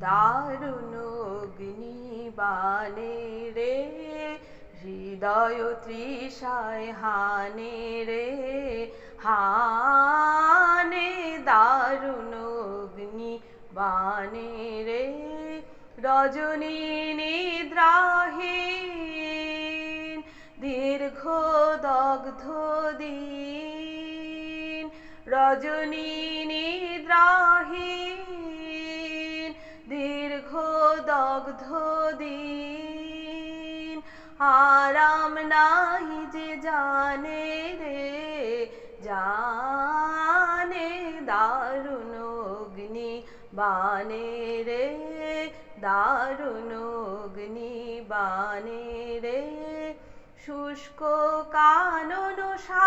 দারুণ অগ্নি অগ্নিবাণে রে হৃদয় তৃষায় হানে রে হানে দারুণ অগ্নি বানে রে রজনী নিদ্রাহীন দীর্ঘ দগ্ধ দিন, রজনী নিদ্রাহীন দগ্ধ দিন। আরাম নাই যে জানে রে, জানে দারুণ অগ্নি বানে রে, দারুণ অগ্নি বানে রে। শুষ্ক কানন শাখে